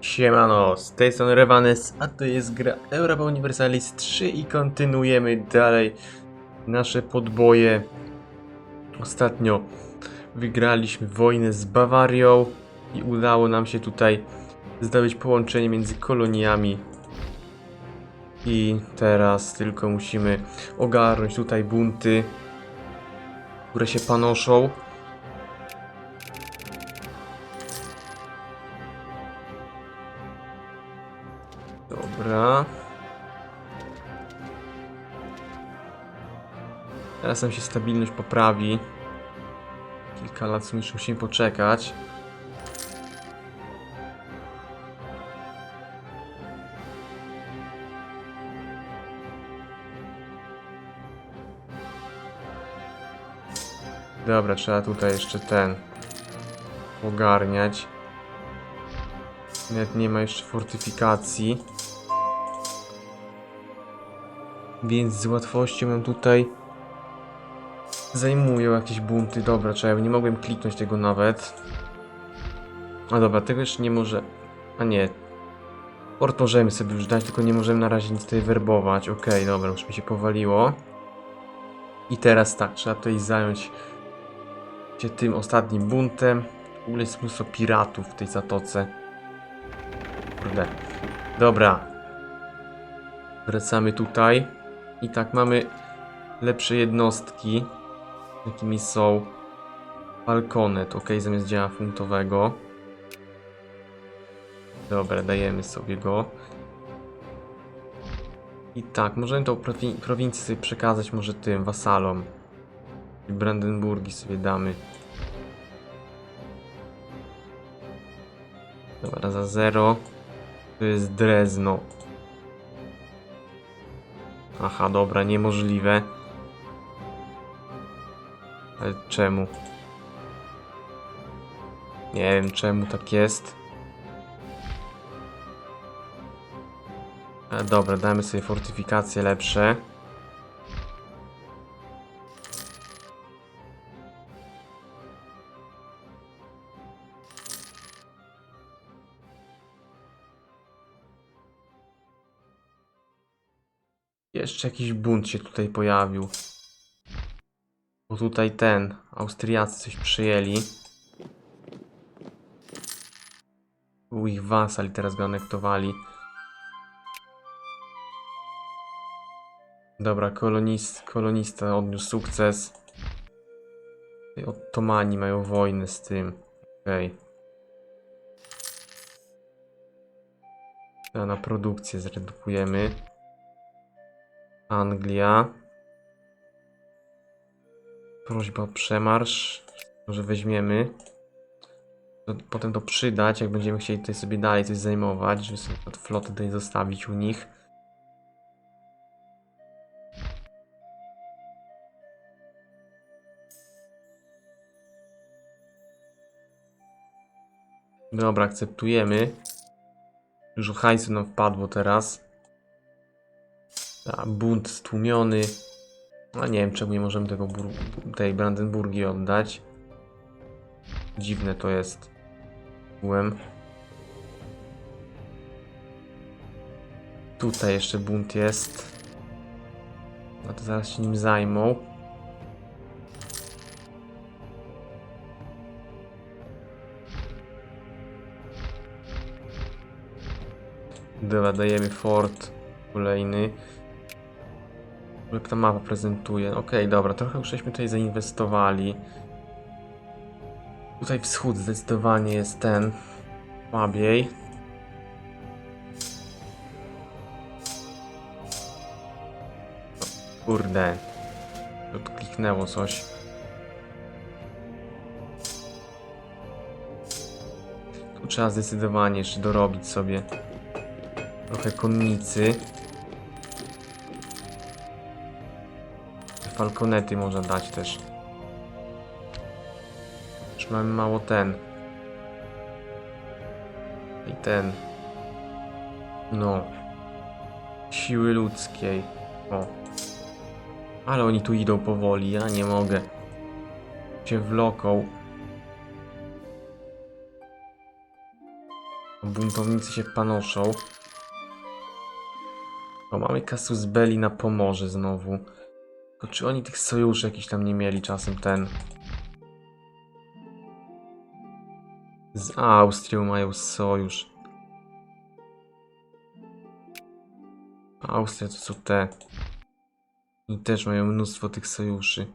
Siemano, z tej strony Revanes, a to jest gra Europa Universalis 3 i kontynuujemy dalej nasze podboje. Ostatnio wygraliśmy wojnę z Bawarią i udało nam się tutaj zdobyć połączenie między koloniami. I teraz tylko musimy ogarnąć tutaj bunty, które się panoszą. Dobra. Teraz nam się stabilność poprawi. Kilka lat sumie jeszcze musimy poczekać. Dobra, trzeba tutaj jeszcze ten ogarniać. Nawet nie ma jeszcze fortyfikacji. Więc z łatwością tutaj zajmują jakieś bunty. Dobra, czekaj, nie mogłem kliknąć tego nawet. A dobra, tego jeszcze nie może... A nie. Port możemy sobie już dać, tylko nie możemy na razie nic tutaj werbować. Okej, dobra, już mi się powaliło. I teraz tak, trzeba tutaj zająć się tym ostatnim buntem. W ogóle jest mnóstwo piratów w tej zatoce. Kurde. Dobra. Wracamy tutaj. I tak mamy lepsze jednostki. Jakimi są Falconet, ok, zamiast działa funtowego. Dobra, dajemy sobie go. I tak, możemy tą prowi prowincję sobie przekazać może tym wasalom. I Brandenburgi sobie damy. Dobra, za zero. To jest Drezno. Aha, dobra, niemożliwe. Ale czemu? Nie wiem czemu tak jest. Ale dobra, damy sobie fortyfikacje lepsze. Jeszcze jakiś bunt się tutaj pojawił. Bo tutaj ten, Austriacy coś przyjęli. Był ich wasal i teraz go anektowali. Dobra, kolonist, kolonista odniósł sukces. Ottomani mają wojnę z tym. Okej. Okay. Na produkcję zredukujemy. Anglia. Prośba o przemarsz. Może weźmiemy. To, potem to przydać, jak będziemy chcieli tutaj sobie dalej coś zajmować, żeby sobie flotę tutaj zostawić u nich. Dobra, akceptujemy. Dużo hajsu nam wpadło teraz. Bunt stłumiony. A nie wiem, czemu nie możemy tego tej Brandenburgii oddać. Dziwne to jest. Byłem. Tutaj jeszcze bunt jest. No to zaraz się nim zajmą. Dobra, dajemy fort kolejny. Jak ta mapa prezentuje. Okej, dobra, trochę już żeśmy tutaj zainwestowali. Tutaj wschód zdecydowanie jest ten słabiej. O, Kurde. Tu kliknęło coś. Tu trzeba zdecydowanie jeszcze dorobić sobie trochę konnicy. Falconety można dać też. Już mamy mało ten. I ten. No. Siły ludzkiej. O. Ale oni tu idą powoli, ja nie mogę. Się wloką. Buntownicy się panoszą. O, mamy Casus Belli na Pomorze znowu. Tylko czy oni tych sojuszy jakiś tam nie mieli czasem ten? Z Austrią mają sojusz. Austria to są te. I też mają mnóstwo tych sojuszy.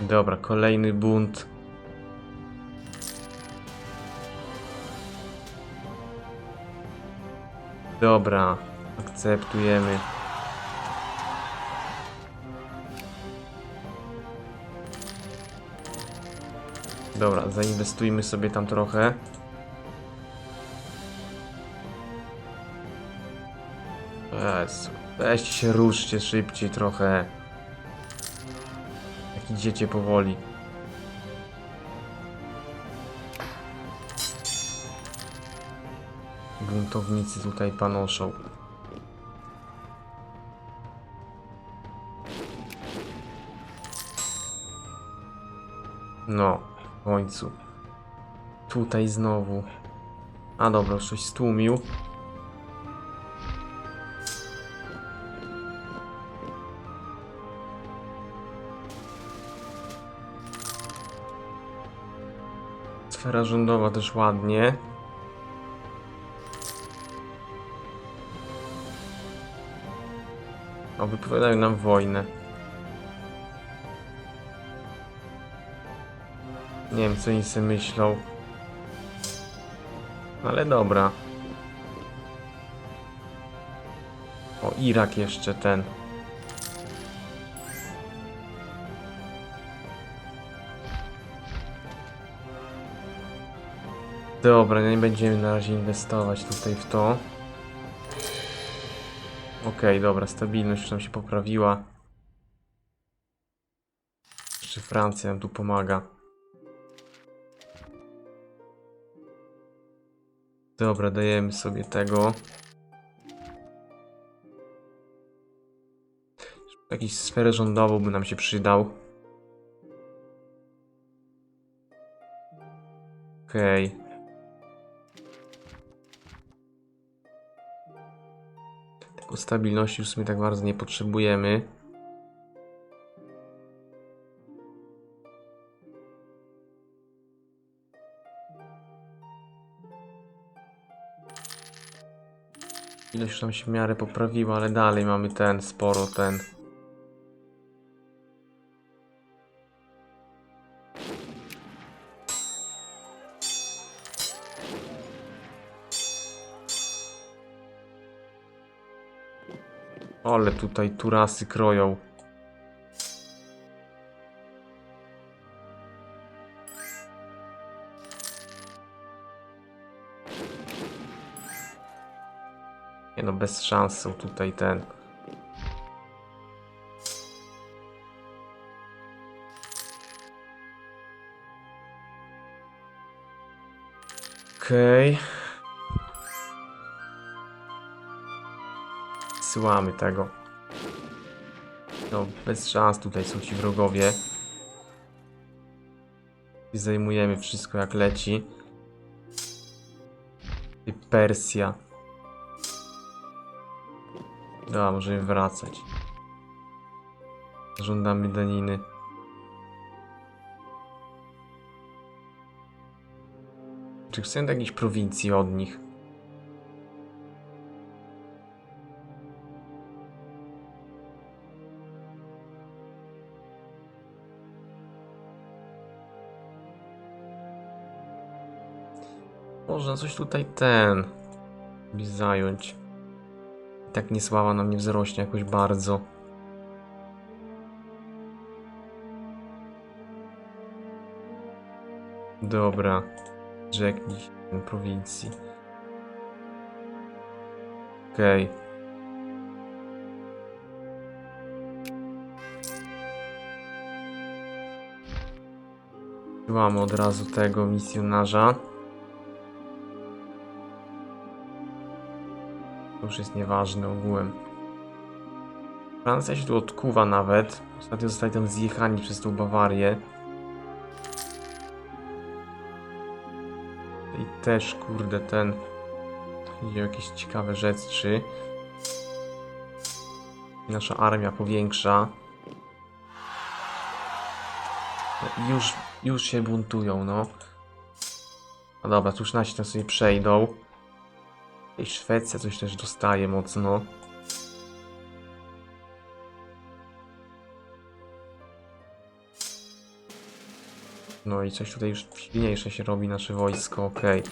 Dobra, kolejny bunt. Dobra, akceptujemy. Dobra, zainwestujmy sobie tam trochę. Jezu, weźcie się, ruszcie szybciej trochę. Idziecie powoli. Buntownicy tutaj panoszą. No, w końcu. Tutaj znowu. A dobra, coś stłumił. Sfera rządowa też ładnie. O, wypowiadają nam wojnę. Nie wiem, co oni sobie myślą. Ale dobra. O, Irak jeszcze ten. Dobra, nie będziemy na razie inwestować tutaj w to. Okej, dobra, stabilność już nam się poprawiła. Jeszcze Francja nam tu pomaga. Dobra, dajemy sobie tego. Jakiś sferę rządową by nam się przydał. Okej. Tylko stabilności w sumie tak bardzo nie potrzebujemy. Ilość tam się w miarę poprawiła, ale dalej mamy ten, sporo ten. Ale tutaj turasy kroją. Nie no, bez szans są tutaj ten. Okej. Syłamy tego. No, bez szans tutaj są ci wrogowie. I zajmujemy wszystko jak leci. I Persja. Dobra, możemy wracać. Żądamy daniny. Czy chcę jakiejś prowincji od nich? Coś tutaj ten... by zająć. I tak nie sława nam nie wzrośnie jakoś bardzo. Dobra. Rzeknij się prowincji. Okej. Mamy od razu tego misjonarza. Już jest nieważne ogółem. Francja się tu odkuwa nawet. Ostatnio zostali tam zjechani przez tą Bawarię. I też, kurde, ten... Idzie jakieś ciekawe rzeczy. Nasza armia powiększa. No Już, już się buntują, no. No dobra, tu już nasi tam sobie przejdą. I Szwecja coś też dostaje mocno. No i coś tutaj już silniejsze się robi nasze wojsko, okej.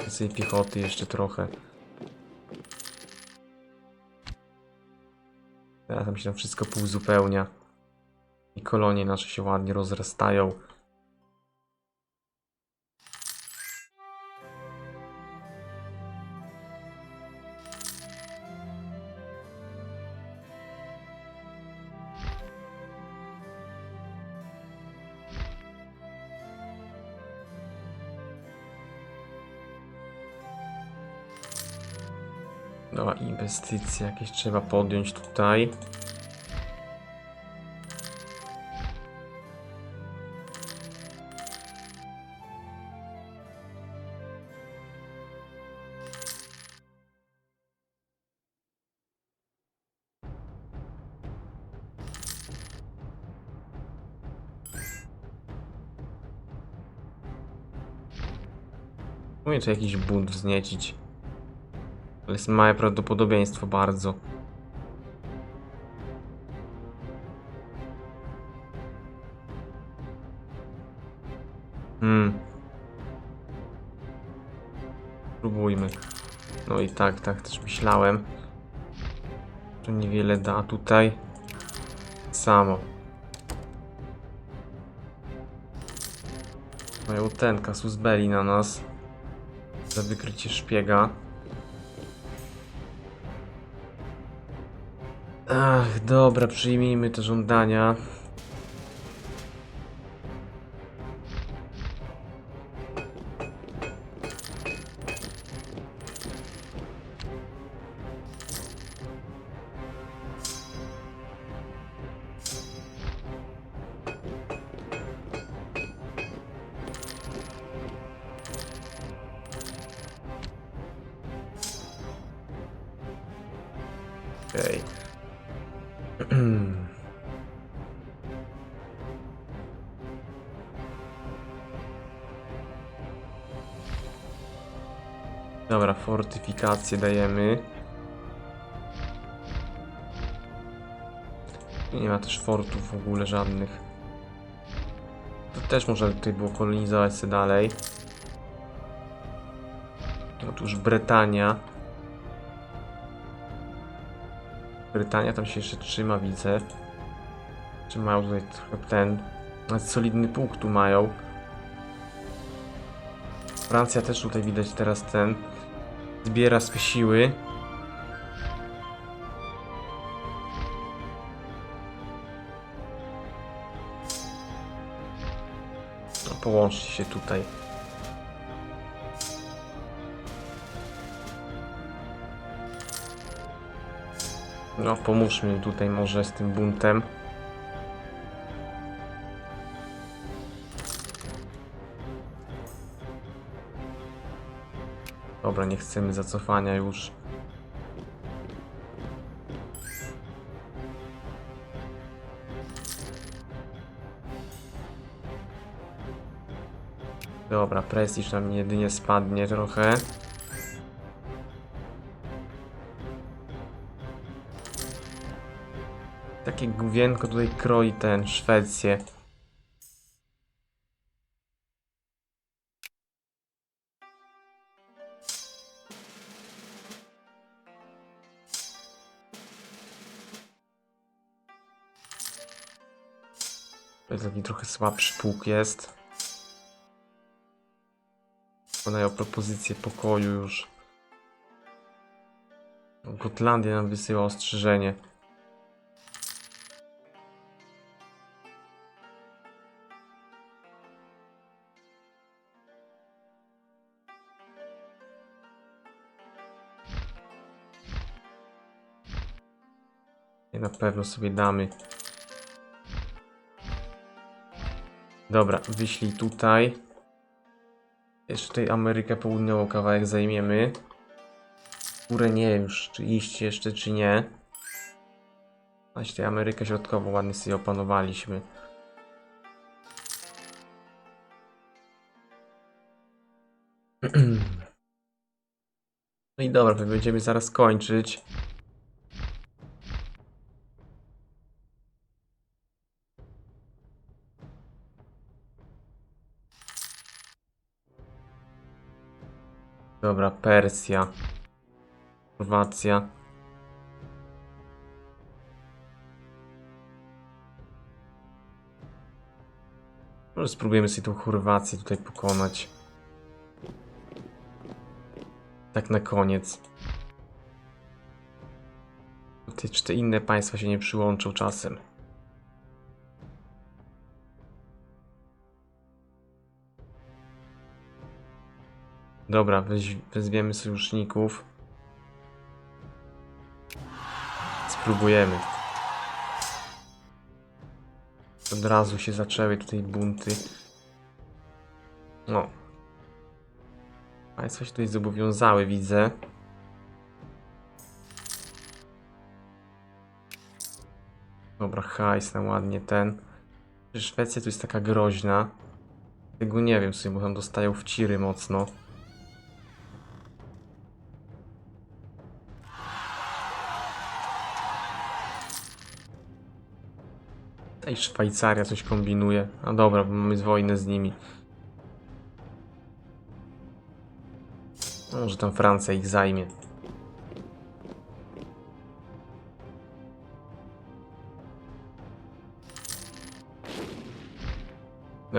Więcej piechoty jeszcze trochę. Teraz tam się tam wszystko półuzupełnia. I kolonie nasze się ładnie rozrastają. Inwestycje jakieś trzeba podjąć tutaj. Mówię, czy jakiś bunt wzniecić. Ale jest małe prawdopodobieństwo bardzo. Hmm. Spróbujmy. No i tak, tak też myślałem. To niewiele da tutaj. Samo. Mają ten kasus belli na nas. Za wykrycie szpiega. Ach, dobra, przyjmijmy te żądania. Okej. Dobra, fortyfikacje dajemy. Nie ma też fortów w ogóle żadnych. To też można tutaj było kolonizować sobie dalej. Otóż Brytania. Brytania tam się jeszcze trzyma, widzę. Czy mają tutaj ten. Solidny pułk tu mają. Francja też tutaj widać teraz ten. Zbiera swe siły. No, połączcie się tutaj. No, pomóżmy im tutaj może z tym buntem. Dobra, nie chcemy zacofania już. Dobra, prestiż nam jedynie spadnie trochę. Takie główienko tutaj kroi ten Szwecję. Taki trochę słabszy pułk jest. Podają propozycję pokoju już. Gotlandia nam wysyła ostrzeżenie. I na pewno sobie damy. Dobra, wyślij tutaj. Jeszcze tutaj Amerykę Południową kawałek zajmiemy. Górę nie wiem już, czy iść jeszcze, czy nie. A tutaj Amerykę Środkową ładnie sobie opanowaliśmy. No i dobra, my będziemy zaraz kończyć. Dobra, Persja. Chorwacja. Może spróbujemy sobie tą Chorwację tutaj pokonać. Tak na koniec. Tutaj, czy te inne państwa się nie przyłączą czasem? Dobra, wezwiemy sojuszników. Spróbujemy. Od razu się zaczęły tutaj bunty. No. Państwa się tutaj zobowiązały, widzę. Dobra, hajs na ładnie ten. Szwecja tu jest taka groźna. Tego nie wiem sobie, bo tam dostają w ciry mocno. Ej, Szwajcaria coś kombinuje. A dobra, bo mamy wojnę z nimi. No, Może tam Francja ich zajmie.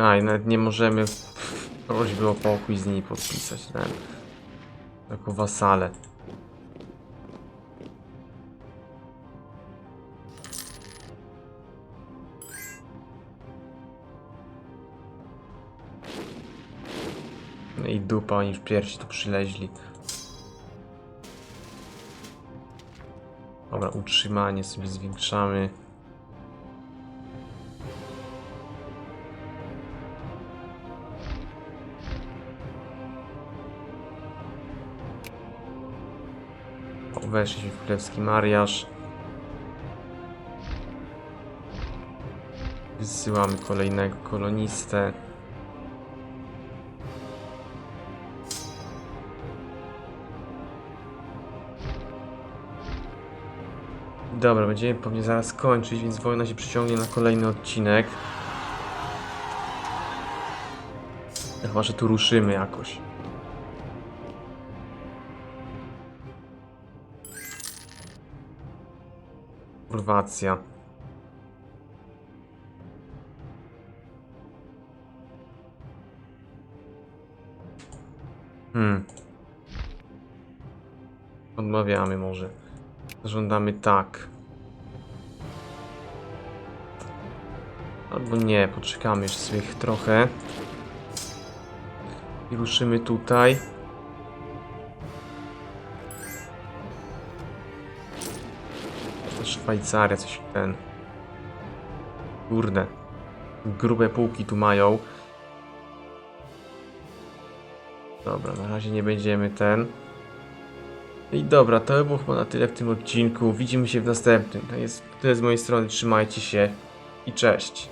A, i nawet nie możemy prośby o pokój z nimi podpisać. Ten. Jako wasale. I dupa, oni już pierwsi tu przyleźli. Dobra, utrzymanie sobie zwiększamy. Weszliśmy w królewski mariaż. Wysyłamy kolejnego kolonistę. Dobra, będziemy pewnie zaraz kończyć, więc wojna się przyciągnie na kolejny odcinek. Chyba, że tu ruszymy jakoś. Chorwacja. Hmm. Odmawiamy może. Żądamy tak. Albo nie, poczekamy jeszcze sobie trochę. I ruszymy tutaj. To Szwajcaria coś ten. Kurde. Grube półki tu mają. Dobra, na razie nie będziemy ten. I dobra, to by było chyba na tyle w tym odcinku. Widzimy się w następnym. To jest tyle z mojej strony. Trzymajcie się i cześć.